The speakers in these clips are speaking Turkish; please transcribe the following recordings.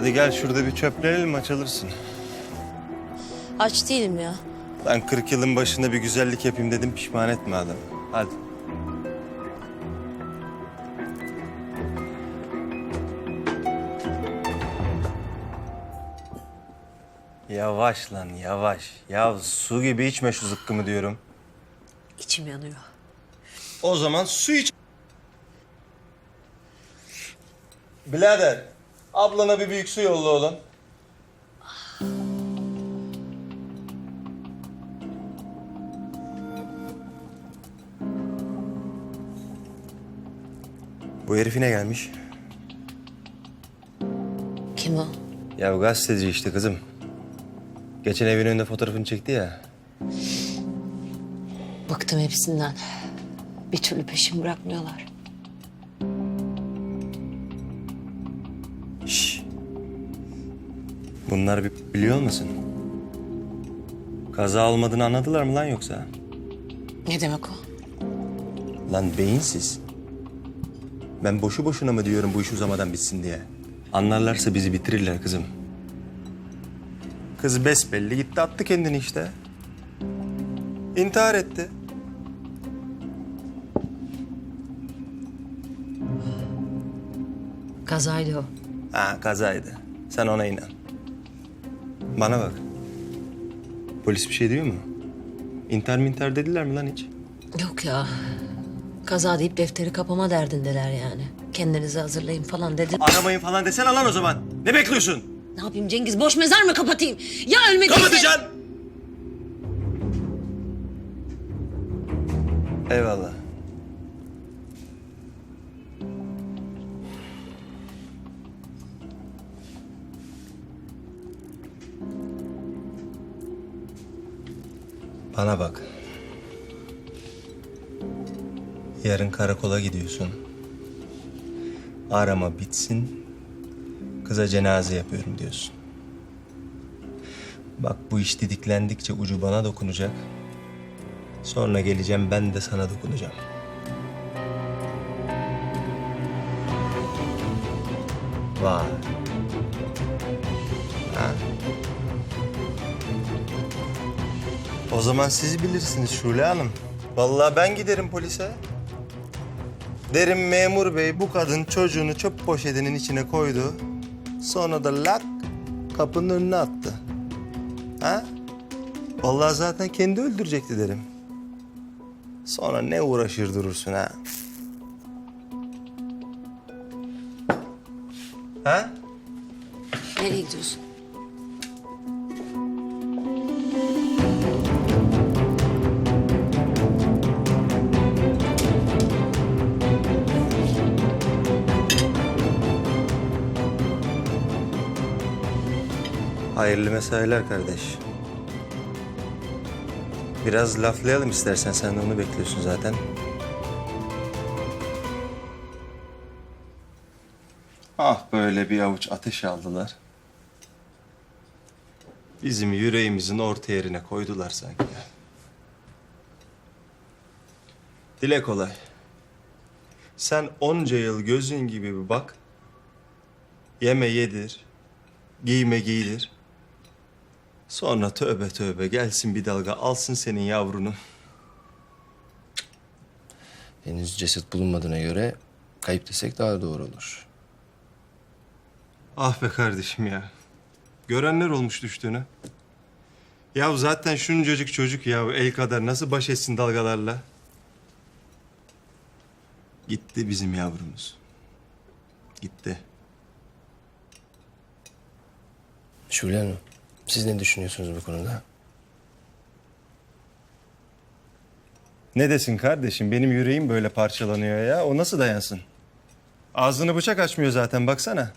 Hadi gel şurada bir çöplenelim açılırsın. Aç değilim ya. Ben 40 yılın başında bir güzellik yapayım dedim pişman etme adam. Hadi. Yavaş lan yavaş. Ya su gibi içme şu zıkkımı diyorum. İçim yanıyor. O zaman su iç. Birader, ablana bir büyük su yolla oğlum. Bu herifine gelmiş. Kim o? Ya gazeteci işte kızım. Geçen evin önünde fotoğrafını çekti ya. Bıktım hepsinden. Bir türlü peşimi bırakmıyorlar. Bunlar bir biliyor musun? Kaza olmadığını anladılar mı lan yoksa? Ne demek o? Lan beyinsiz. Ben boşu boşuna mı diyorum bu iş uzamadan bitsin diye? Anlarlarsa bizi bitirirler kızım. Kız besbelli gitti attı kendini işte. İntihar etti. Kazaydı o. Ha kazaydı. Sen ona inan. Bana bak. Polis bir şey diyor mu? İntihar mı intihar dediler mi lan hiç? Yok ya. Kaza deyip defteri kapama derdindeler yani. Kendinizi hazırlayın falan dedi. Aramayın falan desene lan o zaman. Ne bekliyorsun? Ne yapayım Cengiz? Boş mezar mı kapatayım? Ya ölmek Kapatacaksın. Eyvallah. Bana bak. Yarın karakola gidiyorsun. Arama bitsin. Kıza cenaze yapıyorum diyorsun. Bak bu iş didiklendikçe ucu bana dokunacak. Sonra geleceğim ben de sana dokunacağım. Vay. O zaman siz bilirsiniz Şule Hanım. Vallahi ben giderim polise. Derim memur bey bu kadın çocuğunu çöp poşetinin içine koydu. Sonra da lak kapının önüne attı. Ha? Vallahi zaten kendi öldürecekti derim. Sonra ne uğraşır durursun ha? Ha? Nereye gidiyorsun? Hayırlı mesailer kardeş. Biraz laflayalım istersen. Sen de onu bekliyorsun zaten. Ah böyle bir avuç ateş aldılar. Bizim yüreğimizin orta yerine koydular sanki. Dile kolay. Sen onca yıl gözün gibi bir bak. Yeme yedir. Giyme giydir. Sonra tövbe tövbe gelsin bir dalga alsın senin yavrunu. Henüz ceset bulunmadığına göre kayıp desek daha doğru olur. Ah be kardeşim ya. Görenler olmuş düştüğünü. Ya zaten şuncacık çocuk ya el kadar nasıl baş etsin dalgalarla? Gitti bizim yavrumuz. Gitti. Şule Hanım, siz ne düşünüyorsunuz bu konuda? Ne desin kardeşim? Benim yüreğim böyle parçalanıyor ya. O nasıl dayansın? Ağzını bıçak açmıyor zaten baksana.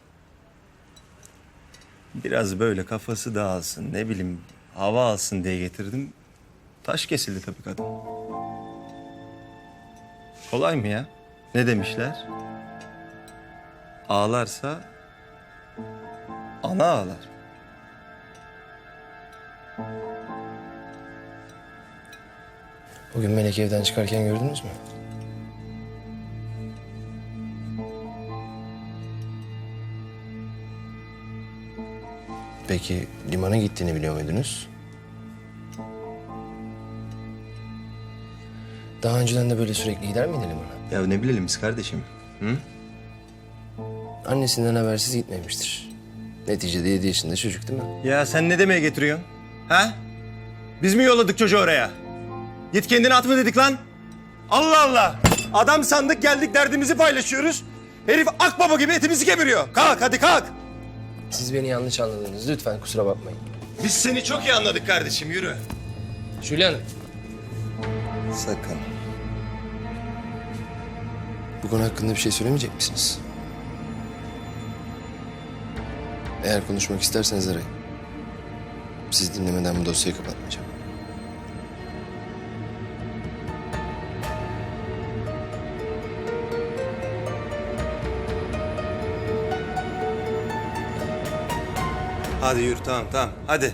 Biraz böyle kafası dağılsın, ne bileyim hava alsın diye getirdim. Taş kesildi tabii kadın. Kolay mı ya? Ne demişler? Ağlarsa ana ağlar. Bugün Melek evden çıkarken gördünüz mü? Peki limana gittiğini biliyor muydunuz? Daha önceden de böyle sürekli gider miydi limana? Ya ne bilelim biz kardeşim? Hı? Annesinden habersiz gitmemiştir. Neticede yedi yaşında çocuk değil mi? Ya sen ne demeye getiriyorsun? Ha? Biz mi yolladık çocuğu oraya? Git kendini atma dedik lan. Allah Allah. Adam sandık geldik derdimizi paylaşıyoruz. Herif akbaba gibi etimizi kemiriyor. Kalk hadi kalk. Siz beni yanlış anladınız. Lütfen kusura bakmayın. Biz seni çok iyi anladık kardeşim yürü. Şule Hanım. Sakın. Bu konu hakkında bir şey söylemeyecek misiniz? Eğer konuşmak isterseniz arayın. Siz dinlemeden bu dosyayı kapatmayacağım. Hadi yürü tamam tamam hadi.